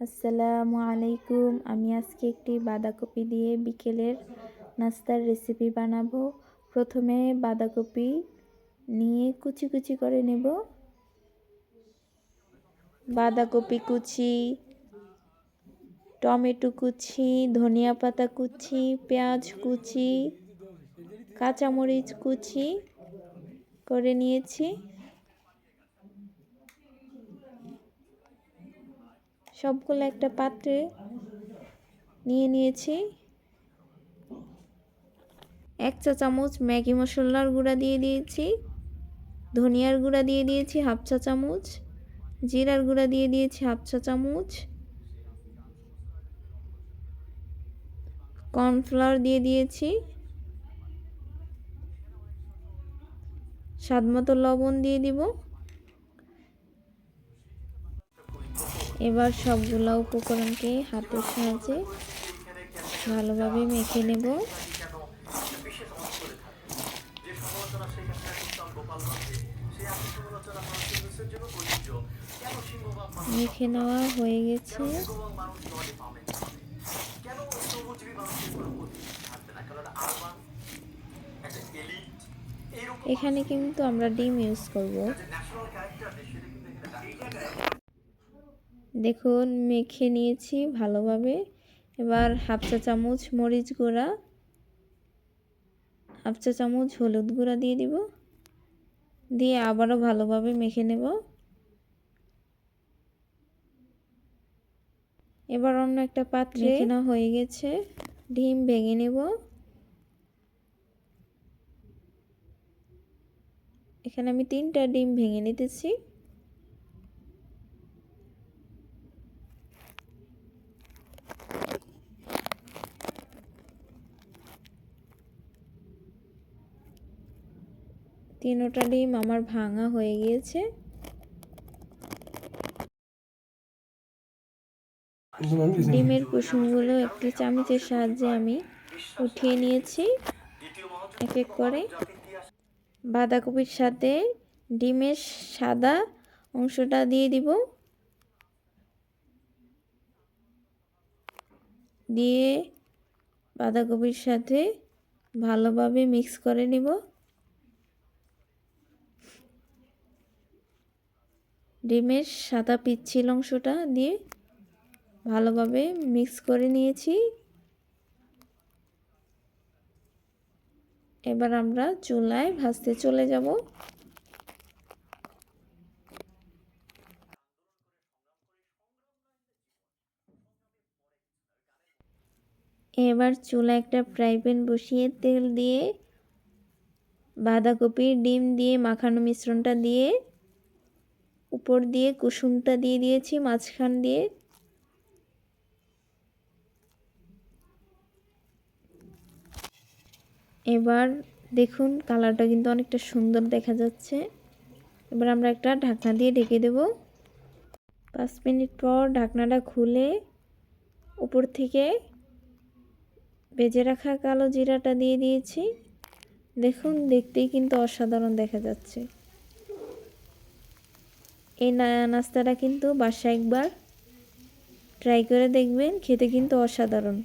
আসসালামু আলাইকুম। আমি আজকে একটি বাঁধাকপি দিয়ে বিকেলের নাস্তার রেসিপি বানাবো। প্রথমে বাঁধাকপি নিয়ে কুচি কুচি করে নেব। বাঁধাকপি কুচি, টমেটো কুচি, ধনিয়া পাতা কুচি, পেঁয়াজ কুচি, কাঁচামরিচ কুচি করে নিয়েছি। সবগুলো একটা পাত্রে নিয়ে নিয়েছি। এক চা চামচ ম্যাগি মশলার গুঁড়া দিয়ে দিয়েছি, ধনিয়ার গুঁড়া দিয়ে দিয়েছি হাফ চা চামচ, জিরার গুঁড়া দিয়ে দিয়েছি হাফ চা চামচ, কর্নফ্লাওয়ার দিয়ে দিয়েছি স্বাদ মতো লবণ দিয়ে দিব। এবার সবগুলো উপকরণকে হাতের সাহায্যে ভালোভাবে মেখে নেব। মেখে নেওয়া হয়ে গেছে। এখানে কিন্তু আমরা ডিম ইউজ করব। দেখুন মেখে নিয়েছি ভালোভাবে। এবার হাফ চা চামচ মরিচ গুঁড়া হাফ চা চামচ হলুদ গুঁড়া দিয়ে দিব। দিয়ে আবারও ভালোভাবে মেখে নেব। এবার অন্য একটা পাত্রে কেনা হয়ে গেছে। ডিম ভেঙে নেব। এখানে আমি তিনটা ডিম ভেঙে নিতেছি। তিনোটা ডিম আমার ভাঙা হয়ে গিয়েছে। ডিমের কুসুমগুলো একটি চামচের সাহায্যে আমি উঠিয়ে নিয়েছি। এক এক করে। বাঁধাকপির সাথে ডিমের সাদা অংশটা দিয়ে দিব। দিয়ে বাঁধাকপির সাথে ভালোভাবে মিক্স করে নিব। ডিমের সাদা পিচ্ছিল অংশটা দিয়ে ভালোভাবে মিক্স করে নিয়েছি। এবার আমরা চুলায় ভাজতে চলে যাব। এবার চুলা একটা ফ্রাই প্যান বসিয়ে তেল দিয়ে বাঁধাকপি, ডিম দিয়ে মাখানো মিশ্রণটা দিয়ে উপর দিয়ে কুসুমটা দিয়ে দিয়েছি, মাঝখান দিয়ে। এবার দেখুন কালারটা কিন্তু অনেকটা সুন্দর দেখা যাচ্ছে। এবার আমরা একটা ঢাকনা দিয়ে ঢেকে দেব। পাঁচ মিনিট পর ঢাকনাটা খুলে উপর থেকে বেজে রাখা কালো জিরাটা দিয়ে দিয়েছি। দেখুন দেখতেই কিন্তু অসাধারণ দেখা যাচ্ছে। এই নাস্তাটা কিন্তু বাসায় একবার ট্রাই করে দেখবেন খেতে কিন্তু অসাধারণ।